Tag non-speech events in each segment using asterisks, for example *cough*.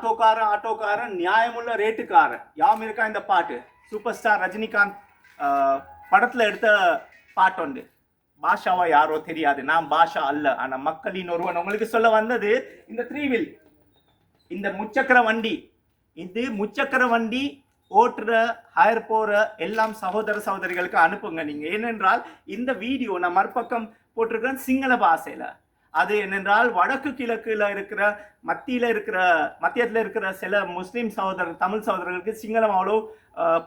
ஆட்டோக்காரன் ஆட்டோக்காரன் நியாயமுள்ள ரேட்டுக்காரன். யாம் இருக்கா இந்த பாட்டு? சூப்பர் ஸ்டார் ரஜினிகாந்த் படத்தில் எடுத்த பாட்டு உண்டு. பாஷாவா யாரோ தெரியாது. நான் பாஷா அல்ல. ஆனால் மக்களின் ஒருவன். உங்களுக்கு சொல்ல வந்தது இந்த த்ரீ வில் இந்த முச்சக்கர வண்டி. இது முச்சக்கர வண்டி ஓட்டுற ஹயர் போகிற எல்லாம் சகோதர சகோதரிகளுக்கு அனுப்புங்க. நீங்கள் ஏனென்றால் இந்த வீடியோ நான் மறுபக்கம் போட்டிருக்கிறேன் சிங்கள பாஷையில். அது என்னென்றால் வடக்கு கிழக்குல இருக்கிற மத்தியில இருக்கிற மத்தியத்தில் இருக்கிற சில முஸ்லீம் சகோதரர் தமிழ் சகோதரர்களுக்கு சிங்களம் அவ்வளோ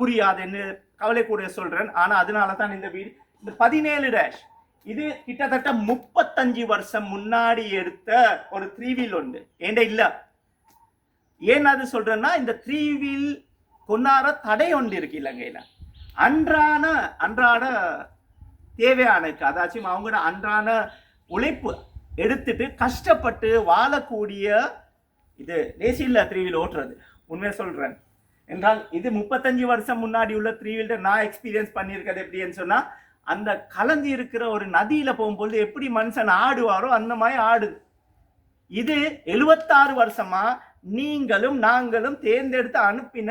புரியாதுன்னு கவலை கூட சொல்றேன். ஆனா அதனால தான் இந்த வீடு இந்த பதினேழு டேஷ் இது கிட்டத்தட்ட முப்பத்தஞ்சு வருஷம் முன்னாடி எடுத்த ஒரு த்ரீ வீல் உண்டு. ஏண்ட இல்ல? ஏன் அது சொல்றேன்னா இந்த த்ரீ வீல் கொண்டாட தடை ஒன்று இருக்கு இலங்கையில. அன்றான அன்றாட தேவையானக்கு அதாச்சும் அவங்களோட அன்றான உழைப்பு எடுத்துட்டு கஷ்டப்பட்டு வாழக்கூடிய இது தேசியில்லா த்ரீ வீல் ஓட்டுறது. உண்மையை சொல்கிறேன் என்றால் இது முப்பத்தஞ்சு வருஷம் முன்னாடி உள்ள த்ரீ நான் எக்ஸ்பீரியன்ஸ் பண்ணியிருக்கிறது எப்படின்னு சொன்னால் அந்த கலந்து இருக்கிற ஒரு நதியில் போகும்போது எப்படி மனுஷன் ஆடுவாரோ அந்த மாதிரி ஆடுது இது எழுபத்தாறு வருஷமா நீங்களும் நாங்களும் தேர்ந்தெடுத்து அனுப்பின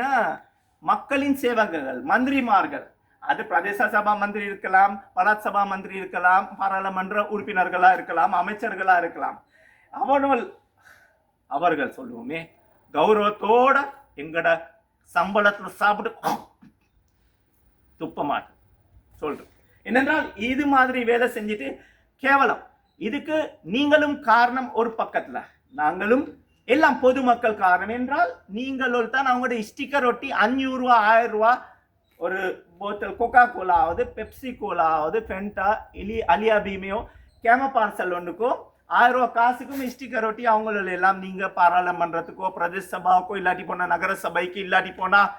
மக்களின் சேவகர்கள் மந்திரிமார்கள் அது பிரதேச சபா மந்திரி இருக்கலாம் பலாத் சபா மந்திரி இருக்கலாம் பாராளுமன்ற உறுப்பினர்களா இருக்கலாம் அமைச்சர்களா இருக்கலாம். அவர்கள் அவர்கள் சொல்லுவோமே கௌரவத்தோட எங்கட சம்பளத்துல சாப்பிட்டு துப்ப சொல்றோம் என்னென்றால் இது மாதிரி வேலை செஞ்சுட்டு கேவலம். இதுக்கு நீங்களும் காரணம் ஒரு பக்கத்துல. நாங்களும் எல்லாம் பொதுமக்கள் காரணம். என்றால் நீங்கள் தான் அவங்களோட ஸ்டிக்கர் ஒட்டி அஞ்சூறு ரூபா ஆயிரம் ரூபா ஒரு போத்தல் கொக்கா கோலா ஆகுது பெப்சி கோலா ஆகுது ஃபென்டா இலி அலியா பீமையோ கேம பார்சல் ஒன்றுக்கும் ஆயிரம் ரூபா காசுக்கும் ஸ்டிக்கர் ஒட்டி அவங்கள எல்லாம் நீங்கள் பாராளுமன்றத்துக்கோ பிரதேச சபாவுக்கோ இல்லாட்டி போனால் நகர சபைக்கு இல்லாட்டி போனால்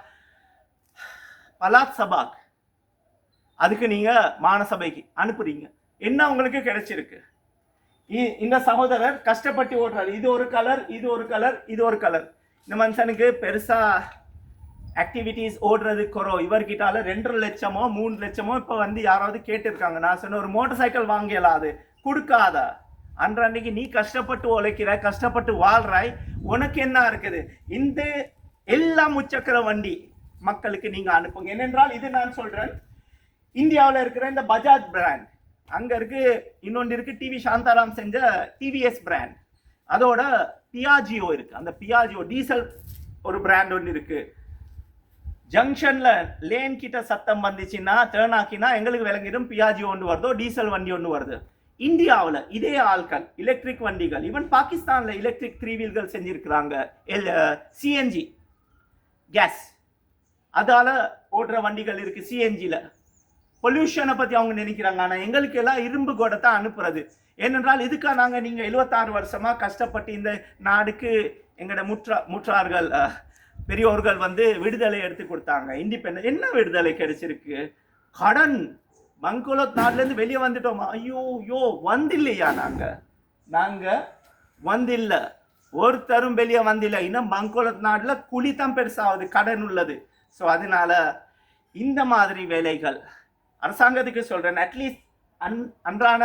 பலாத் சபாக் அதுக்கு நீங்கள் மானசபைக்கு அனுப்புறீங்க. என்ன உங்களுக்கு கிடைச்சிருக்கு? இ- இந்த சகோதரர் கஷ்டப்பட்டு ஓடுறாரு. இது ஒரு கலர் இது ஒரு கலர் இது ஒரு கலர் இந்த மனுஷனுக்கு பெருசாக ஆக்டிவிட்டீஸ் ஓடுறது குறோம் இவர்கிட்டால ரெண்டரை லட்சமோ மூணு லட்சமோ இப்போ வந்து யாராவது கேட்டிருக்காங்க. நான் சொன்ன ஒரு மோட்டர் சைக்கிள் வாங்கலாம் அது. கொடுக்காத. அன்றன்னைக்கு நீ கஷ்டப்பட்டு உழைக்கிற கஷ்டப்பட்டு வாழ்றாய். உனக்கு என்ன இருக்குது? இந்த எல்லா முச்சக்கர வண்டி மக்களுக்கு நீங்க அனுப்புங்க. ஏனென்றால் இது நான் சொல்றேன். இந்தியாவில் இருக்கிற இந்த பஜாஜ் பிராண்ட் அங்க இருக்கு இன்னொன்று இருக்கு டிவி சாந்தாராம் செஞ்ச டிவிஎஸ் பிராண்ட் அதோட பியாஜியோ இருக்கு. அந்த பியாஜியோ டீசல் ஒரு பிராண்ட் ஒன்று இருக்கு. ஜங்ஷன்ல லேன் கிட்ட சத்தம் வந்துச்சுன்னா டேர்ன் ஆக்கினா எங்களுக்கு விளங்கிடும். பியாஜி ஒன்று வருதோ டீசல் வண்டி ஒன்று வருது. இந்தியாவில் இதே ஆட்கள் எலக்ட்ரிக் வண்டிகள் ஈவன் பாகிஸ்தானில் எலக்ட்ரிக் த்ரீ வீல்கள் செஞ்சிருக்கிறாங்க. எல் சிஎன்ஜி கேஸ் அதால் ஓடுற வண்டிகள் இருக்குது சிஎன்ஜியில் பொல்யூஷனை பற்றி அவங்க நினைக்கிறாங்க. ஆனால் எங்களுக்கு எல்லாம் இரும்பு கூட தான் அனுப்புறது. ஏனென்றால் இதுக்காக நாங்கள் நீங்கள் எழுபத்தாறு வருஷமாக கஷ்டப்பட்டு இந்த நாடுக்கு எங்களோட முற்றா முற்றார்கள் பெரியோர்கள் வந்து விடுதலை எடுத்து கொடுத்தாங்க. இண்டிபெண்ட் என்ன விடுதலை கிடைச்சிருக்கு? கடன். மங்குளத் நாட்டுல வெளியே வந்துட்டோமா? ஐயோ யோ வந்தில்லையா நாங்கள் நாங்கள் வந்தில்லை. ஒருத்தரும் வெளியே வந்தில்லை. இன்னும் மங்குளத் நாட்டில் குழி தான் பெருசாகுது கடன் உள்ளது. ஸோ அதனால இந்த மாதிரி வேலைகள். அரசாங்கத்துக்கு சொல்கிறேன் அட்லீஸ்ட் அன் அன்றான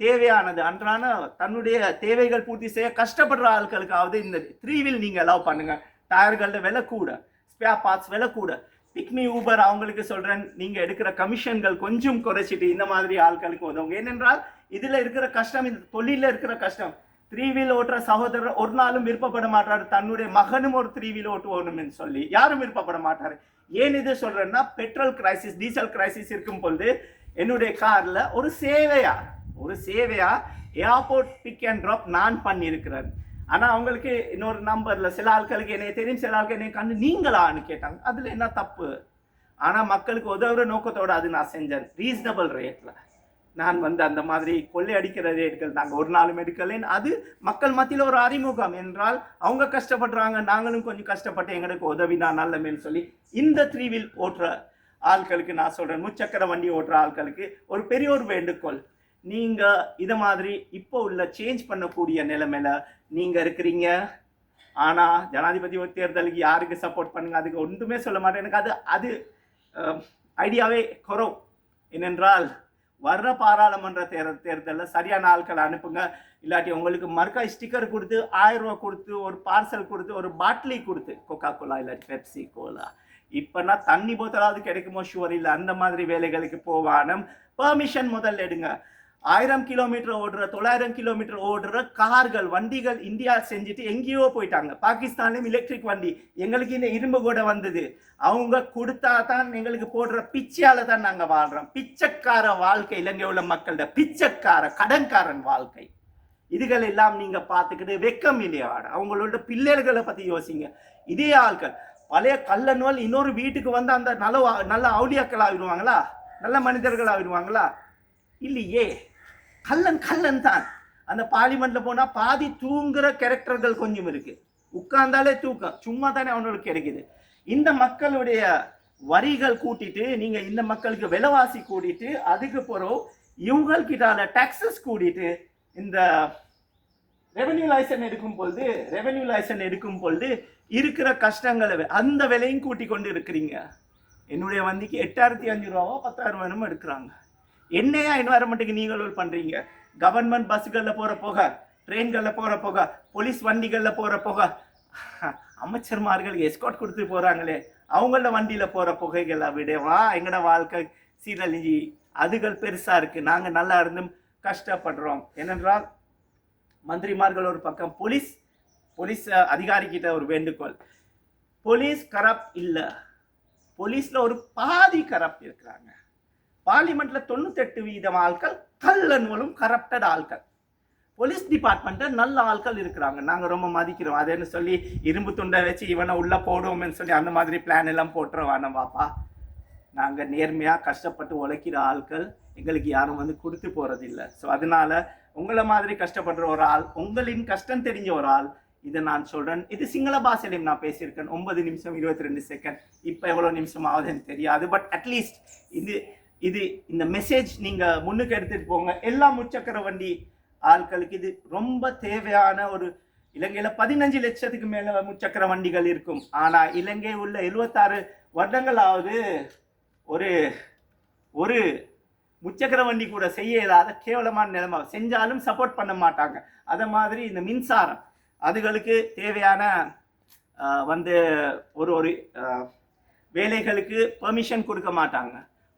தேவையானது அன்றான தன்னுடைய தேவைகள் பூர்த்தி செய்ய கஷ்டப்படுற ஆட்களுக்காவது இந்த த்ரீவில் நீங்கள் அலோவ் பண்ணுங்கள் டயர்களோட விலை கூட ஸ்பேர் பார்ட்ஸ் விலை கூட. பிக்மி ஊபர் அவங்களுக்கு சொல்கிறேன் நீங்கள் எடுக்கிற கமிஷன்கள் கொஞ்சம் குறைச்சிட்டு இந்த மாதிரி ஆட்களுக்கு உதவுங்க. ஏனென்றால் இதில் இருக்கிற கஷ்டம் இந்த தொழிலில் இருக்கிற கஷ்டம். த்ரீ வீல் ஓட்டுற சகோதரர் ஒரு நாளும் விருப்பப்பட மாட்டார். தன்னுடைய மகனும் ஒரு த்ரீ வீல் ஓட்டுவோணும்னு சொல்லி. யாரும் விருப்பப்பட மாட்டார். ஏன் இது சொல்கிறேன்னா பெட்ரோல் கிரைசிஸ் டீசல் கிரைசிஸ் இருக்கும் பொழுது என்னுடைய காரில் ஒரு சேவையா ஒரு சேவையா ஏர்போர்ட் பிக் அண்ட் ட்ராப் நான் பண்ணியிருக்கிறேன். ஆனால் அவங்களுக்கு இன்னொரு நம்பரில் சில ஆட்களுக்கு என்னைய தெரியும் சில ஆட்கள் என்னை கண்டு நீங்களான்னு கேட்டாங்க. அதில் என்ன தப்பு? ஆனால் மக்களுக்கு உதவுற நோக்கத்தோடு அது நான் செஞ்சேன். ரீசனபிள் ரேட்டில் நான் வந்து அந்த மாதிரி கொள்ளை அடிக்கிற ரேட்கள் நாங்கள் ஒரு நாளும் எடுக்கலேன்னு அது மக்கள் மத்தியில் ஒரு அறிமுகம் என்றால் அவங்க கஷ்டப்படுறாங்க நாங்களும் கொஞ்சம் கஷ்டப்பட்டு எங்களுக்கு உதவினா நல்லமேன்னு சொல்லி இந்த த்ரீ வீல் ஓட்டுற ஆட்களுக்கு நான் சொல்கிறேன் முச்சக்கர வண்டி ஓட்டுற ஆட்களுக்கு ஒரு பெரிய ஒரு வேண்டுகோள். நீங்கள் இதை மாதிரி இப்போ உள்ள சேஞ்ச் பண்ணக்கூடிய நிலைமையில நீங்க இருக்கிறீங்க. ஆனா ஜனாதிபதி தேர்தலுக்கு யாருக்கு சப்போர்ட் பண்ணுங்க? அதுக்கு ஒன்றுமே சொல்ல மாட்டேன். எனக்கு அது அது ஐடியாவே குறவு. ஏனென்றால் வர்ற பாராளுமன்ற தேர்தல் தேர்தலில் சரியான ஆட்களை அனுப்புங்க. இல்லாட்டி உங்களுக்கு மறுக்கா ஸ்டிக்கர் கொடுத்து ஆயிரம் ரூபா கொடுத்து ஒரு பார்சல் கொடுத்து ஒரு பாட்டிலி கொடுத்து கொக்கா கோலா இல்லாட்டி பெப்சி கோலா இப்போனா தண்ணி போத்தலாவது கிடைக்குமோ? ஷுவர் இல்லை அந்த மாதிரி வேலைகளுக்கு போவானும். பெர்மிஷன் முதல்ல எடுங்க. ஆயிரம் கிலோமீட்டர் ஓடுற தொள்ளாயிரம் கிலோமீட்டர் ஓடுற கார்கள் வண்டிகள் இந்தியா செஞ்சுட்டு எங்கேயோ போயிட்டாங்க. பாகிஸ்தான்லேயும் எலக்ட்ரிக் வண்டி. எங்களுக்கு இந்த இரும்பு கூட வந்தது. அவங்க கொடுத்தா தான் எங்களுக்கு போடுற பிச்சையால தான் நாங்கள் வாழ்கிறோம் பிச்சைக்கார வாழ்க்கை இலங்கை உள்ள மக்களோட பிச்சைக்கார கடன்காரன் வாழ்க்கை. இதுகள் எல்லாம் நீங்கள் பார்த்துக்கிட்டு வெக்கம் இல்லையாட அவங்களோட பிள்ளைகளை பற்றி யோசிங்க. இதே ஆட்கள் பழைய கள்ளநோல் இன்னொரு வீட்டுக்கு வந்து அந்த நல்ல நல்ல அவுளியாக்கள் ஆகிடுவாங்களா நல்ல மனிதர்கள் ஆகிடுவாங்களா இல்லையே. கல்லன் கல்லன் தான். அந்த பார்லிமெண்ட்ல போனா பாதி தூங்குற கேரக்டர்கள் கொஞ்சம் இருக்கு. உட்கார்ந்தாலே தூக்கம். சும்மா தானே அவனுக்கு கிடைக்குது. இந்த மக்களுடைய வரிகள் கூட்டிட்டு நீங்க இந்த மக்களுக்கு விலைவாசி கூட்டிட்டு அதுக்கு பிறகு இவங்கள்கிட்ட டாக்ஸஸ் கூட்டிட்டு இந்த ரெவென்யூ லைசன் எடுக்கும் பொழுது ரெவென்யூ லைசன் எடுக்கும் பொழுது இருக்கிற கஷ்டங்களை அந்த விலையும் கூட்டி கொண்டு இருக்கிறீங்க. என்னுடைய வண்டிக்கு எட்டாயிரத்தி அஞ்சு ரூபாவோ பத்தாயிரம் ரூபாயும் எடுக்கிறாங்க. என்னையா என்வாரன்மெண்ட்டுக்கு நீங்கள் பண்ணுறீங்க கவர்மெண்ட் பஸ்ஸுகளில் போகிற போக ட்ரெயின்களில் போகிற போக போலீஸ் வண்டிகளில் போகிற போக. அமைச்சர்மார்கள் எஸ்காட் கொடுத்து போகிறாங்களே அவங்கள வண்டியில் போகிற புகைகளை விடவா எங்கட வாழ்க்கை சீரழிஞ்சி அதுகள் பெருசாக இருக்குது நாங்கள் நல்லா இருந்தும் கஷ்டப்படுறோம். ஏனென்றால் மந்திரிமார்கள் ஒரு பக்கம் போலீஸ் போலீஸ் அதிகாரிக்கிட்ட ஒரு வேண்டுகோள். போலீஸ் கரப்ட் இல்லை. போலீஸில் ஒரு பாதி கரப்ட் இருக்கிறாங்க. பார்லிமெண்ட்ல தொண்ணூத்தெட்டு வீதம் ஆட்கள் கல்லன்களும் கரப்டட் ஆட்கள் போலீஸ் டிபார்ட்மெண்ட்ல நல்ல ஆட்கள் இருக்கிறாங்க. நாங்க ரொம்ப மதிக்கிறோம். அதேன்னு சொல்லி இரும்பு துண்டை வச்சு இவனை உள்ள போடுவோம்னு சொல்லி அந்த மாதிரி பிளான் எல்லாம் போட்டுறோம் வேணாம் பாப்பா நாங்க நேர்மையா கஷ்டப்பட்டு உழைக்கிற ஆட்கள் எங்களுக்கு யாரும் வந்து கொடுத்து போறது ஸோ அதனால உங்களை மாதிரி கஷ்டப்படுற ஒரு ஆள் உங்களின் கஷ்டம் தெரிஞ்ச ஒரு ஆள் இதை நான் சொல்றேன். இது சிங்கள பாஷையிலையும் நான் பேசியிருக்கேன். ஒன்பது நிமிஷம் இருபத்தி ரெண்டு செகண்ட் இப்போ எவ்வளோ நிமிஷம் ஆகுதுன்னு தெரியாது பட் அட்லீஸ்ட் இது இது இந்த மெசேஜ் நீங்கள் முன்னுக்கு எடுத்துட்டு போங்க. எல்லா முச்சக்கர வண்டி ஆட்களுக்கு இது ரொம்ப தேவையான ஒரு இலங்கையில் பதினஞ்சு லட்சத்துக்கு மேலே முச்சக்கர வண்டிகள் இருக்கும். ஆனால் இலங்கை உள்ள எழுபத்தாறு வருடங்களாவது ஒரு ஒரு முச்சக்கர வண்டி கூட செய்ய இயலாத கேவலமான நிலைமை. செஞ்சாலும் சப்போர்ட் பண்ண மாட்டாங்க. அதை மாதிரி இந்த மின்சாரம் அதுகளுக்கு தேவையான வந்து ஒரு ஒரு வேலைகளுக்கு பெர்மிஷன் கொடுக்க மாட்டாங்க.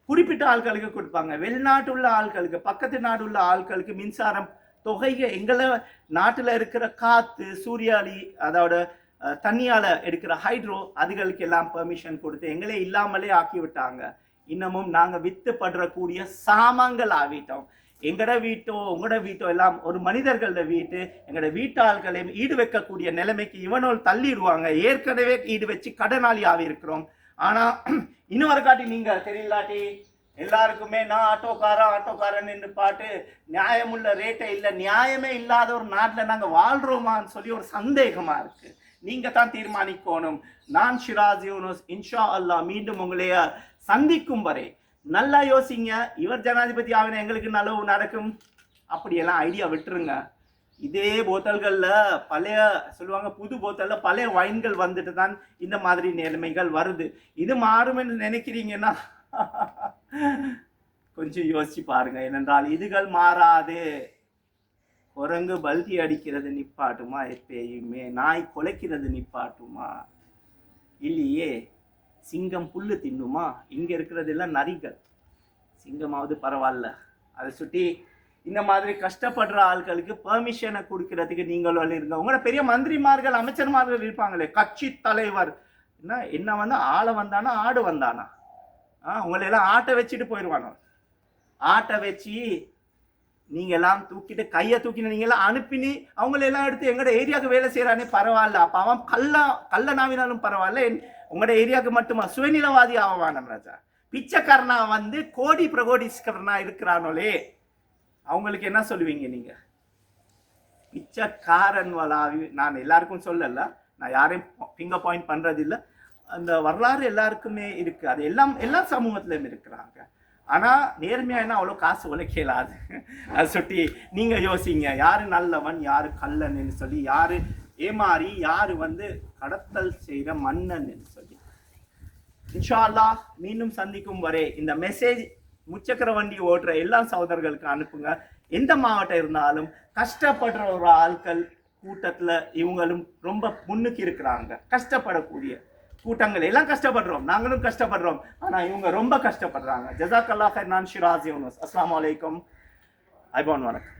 குறிப்பிட்ட ஆட்களுக்கு கொடுப்பாங்க. வெளிநாட்டு உள்ள ஆட்களுக்கு பக்கத்து நாடு உள்ள ஆட்களுக்கு மின்சாரம் தொகையை எங்களை நாட்டில் இருக்கிற காற்று சூரியாளி அதோட தண்ணியால் எடுக்கிற ஹைட்ரோ அதுகளுக்கு எல்லாம் பெர்மிஷன் கொடுத்து எங்களே இல்லாமலே ஆக்கி விட்டாங்க இன்னமும் நாங்கள் வித்து படுறக்கூடிய சாமான்கள் ஆவிட்டோம். எங்கட வீட்டோ உங்களோட வீட்டோ எல்லாம் ஒரு மனிதர்களோட வீட்டு எங்களோட வீட்டாள்களையும் ஈடு வைக்கக்கூடிய நிலைமைக்கு இவனோல் தள்ளிடுவாங்க ஏற்கனவே ஈடு வச்சு கடனாளி ஆவி இருக்கிறோம் ஆனால் இன்னொரு காட்டி நீங்கள் தெரியலாட்டி எல்லாருக்குமே நான் ஆட்டோக்காரன் ஆட்டோக்காரன் என்று பாட்டு நியாயமுள்ள ரேட்டே இல்லை நியாயமே இல்லாத ஒரு நாட்டில் நாங்கள் வாழ்கிறோமான்னு சொல்லி ஒரு சந்தேகமாக இருக்குது நீங்கள் தான் தீர்மானிக்கணும். நான் ஷிராஜ் யூனுஸ் இன்ஷா அல்லாஹ் மீண்டும் உங்களைய சந்திக்கும் வரை. நல்லா யோசிங்க. இவர் ஜனாதிபதி ஆகின எங்களுக்கு நல்லவு நடக்கும். அப்படியெல்லாம் ஐடியா விட்டுருங்க. இதே போத்தல்களில் பழைய சொல்லுவாங்க புது போத்தலில் பழைய வைன்கள் வந்துட்டு தான் இந்த மாதிரி நிலைமைகள் வருது. இது மாறும்னு நினைக்கிறீங்கன்னா *laughs* கொஞ்சம் யோசிச்சு பாருங்க. ஏனென்றால் இதுகள் மாறாது. குரங்கு பல்தி அடிக்கிறது நிப்பாட்டுமா? எப்பயுமே நாய் குலைக்கிறது நிப்பாட்டுமா? இல்லையே. சிங்கம் புல்லு தின்னுமா? இங்கே இருக்கிறதெல்லாம் நரிகள். சிங்கமாவது பரவாயில்ல. அதை சுட்டி இந்த மாதிரி கஷ்டப்படுற ஆட்களுக்கு பெர்மிஷனை கொடுக்கறதுக்கு நீங்களும் இருங்க. உங்களோட பெரிய மந்திரிமார்கள் அமைச்சர்மார்கள் இருப்பாங்களே கட்சி தலைவர். என்ன என்ன வந்து ஆளை வந்தானா ஆடு வந்தானா? ஆ உங்களை எல்லாம் ஆட்டை வச்சுட்டு போயிடுவானோ ஆட்டை வச்சு நீங்க எல்லாம் தூக்கிட்டு கையை தூக்கின நீங்க எல்லாம் அனுப்பினி அவங்கள எல்லாம் எடுத்து எங்கட ஏரியாவுக்கு வேலை செய்யறானே பரவாயில்ல. அப்ப அவன் கல்ல கல்ல நாவினாலும் பரவாயில்ல. என்- உங்களோட ஏரியாவுக்கு மட்டுமா சுயநிலவாதி ஆவானம் ராஜா. பிச்சைக்காரனா வந்து கோடி பிரகோடிஸ்கரனா இருக்கிறானோலே. அவங்களுக்கு என்ன சொல்லுவீங்க நீங்க? பிச்சைக்காரன் வளாவி நான் எல்லாருக்கும் சொல்லல நான் யாரையும் ஃபிங்கர் பாயிண்ட் பண்றது இல்ல அந்த வரலாறு எல்லாருக்குமே இருக்கு. அது எல்லாம் எல்லா சமூகத்திலும் இருக்கிறாங்க. ஆனால் நேர்மையாக என்ன அவ்வளோ காசு உழைக்கலாது? அதை சுட்டி நீங்கள் யோசிங்க. யார் நல்லவன் யார் கல்லன்னு சொல்லி யார் ஏமாறி யார் வந்து கடத்தல் செய்கிற மன்னன் சொல்லி. இன்ஷா அல்லா மீண்டும் சந்திக்கும் வரை இந்த மெசேஜ் முச்சக்கர வண்டி ஓட்டுற எல்லா சகோதரர்களுக்கு அனுப்புங்க. எந்த மாவட்டம் இருந்தாலும் கஷ்டப்படுற ஒரு ஆட்கள் கூட்டத்தில் இவங்களும் ரொம்ப முன்னுக்கு இருக்கிறாங்க. கஷ்டப்படக்கூடிய கூட்டங்கள் எல்லாம் கஷ்டப்படுறோம். நாங்களும் கஷ்டப்படுறோம். ஆனால் இவங்க ரொம்ப கஷ்டப்படுறாங்க. ஜசாக் அல்லாஹ் நான் ஷிராஜி அஸ்லாம் வலைக்கம் அலைக்கும். ஐபான் வணக்கம்.